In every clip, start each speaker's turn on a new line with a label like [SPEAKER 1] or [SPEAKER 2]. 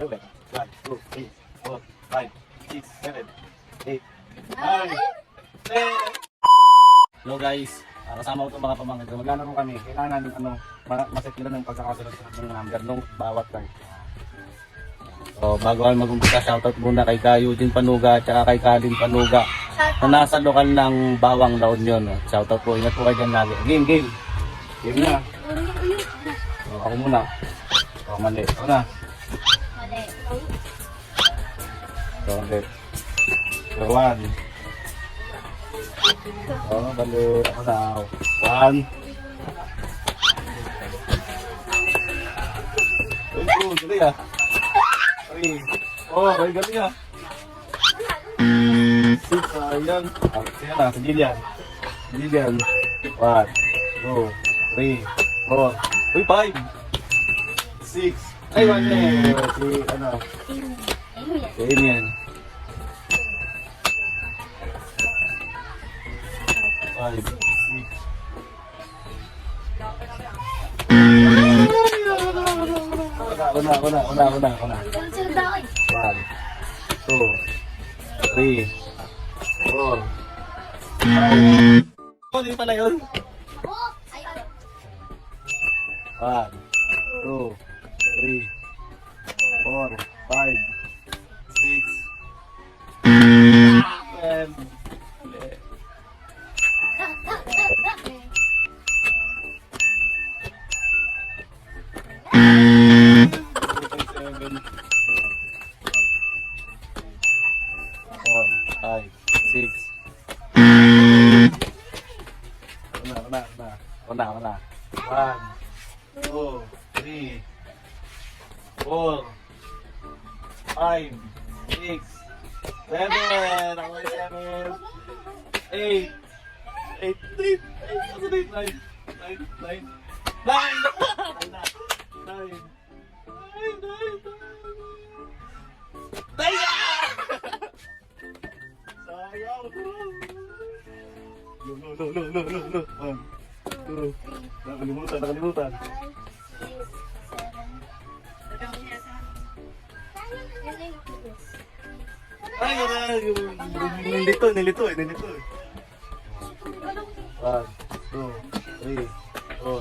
[SPEAKER 1] Seven. One, two, three, four, five, six, seven, eight, nine, ten. Hello guys, Ah, kasama ko itong mga pamangkin ko. Maglalaro kami. Kailangan namin ano, ma- masetila ng pagkakasunod-sunod ng number nung bawat card. So, bago kami mag-umpisa, shoutout muna kay Ka Eugene Panuga at kay Kalin Panuga na nasa lokal ng Bawang La Union. no? Shoutout po, ingat po kayo dyan lagi. Game, game. Game na. So, ako muna. So, mali. Ako na. Ulit. So, one. Oh, bali. Ako na. One. Ay, two. Galing ah. Three. Oh, ay galing ah. Six. Ayan. Ah, na, si Jillian. Jillian. One. Two. Three. Four. Uy, five. Six. Ay, one eh. Si, ano, si Alien. Five. Six. Ako na, ako na, ako na, ako na, ako na. One, two, three, four, five. Oh, di pala yun. One, two, three, four, five, six, seven, eight, seven, four, five, six. Una, una, una. Una, una. One, two, three, four, five, six, seven. Ako ay seven. Eight. Eight, eight, eight. Ano na eight? Nine. Nine, nine. Nine! Nine na. Nine. Nine, nine, nine. Nine! Sayang. No, no, no, no, no, no. Nakalimutan, nakalimutan. Ay, nilito, nilito eh, nilito eh. One, two, three, four,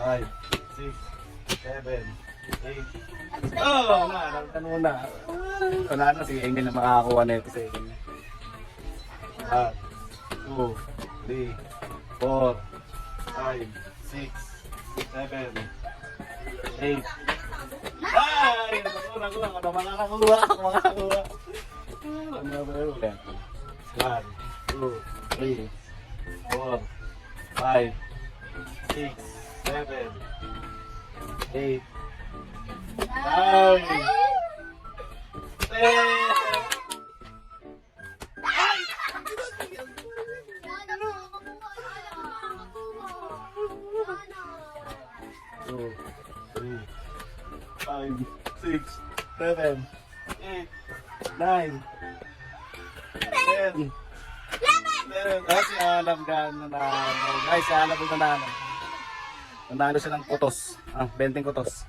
[SPEAKER 1] five, six, seven, eight. Oh, wala, nalimutan mo na. Wala na, si Engel na makakakuha na ito sa Engel. One, two, three, four, five, six, seven, eight. Ay! Naku, naku, makakakuha, makakakuha. Ano ba yun? One, two, three, four, five, six, seven, eight, nine, ten. two, three, five, six, seven, eight, nine, ten. Eleven. Ah, si Alam gan na Guys, si Alam na nanalo. Nanalo siya ng kutos. Ah, 20 kutos.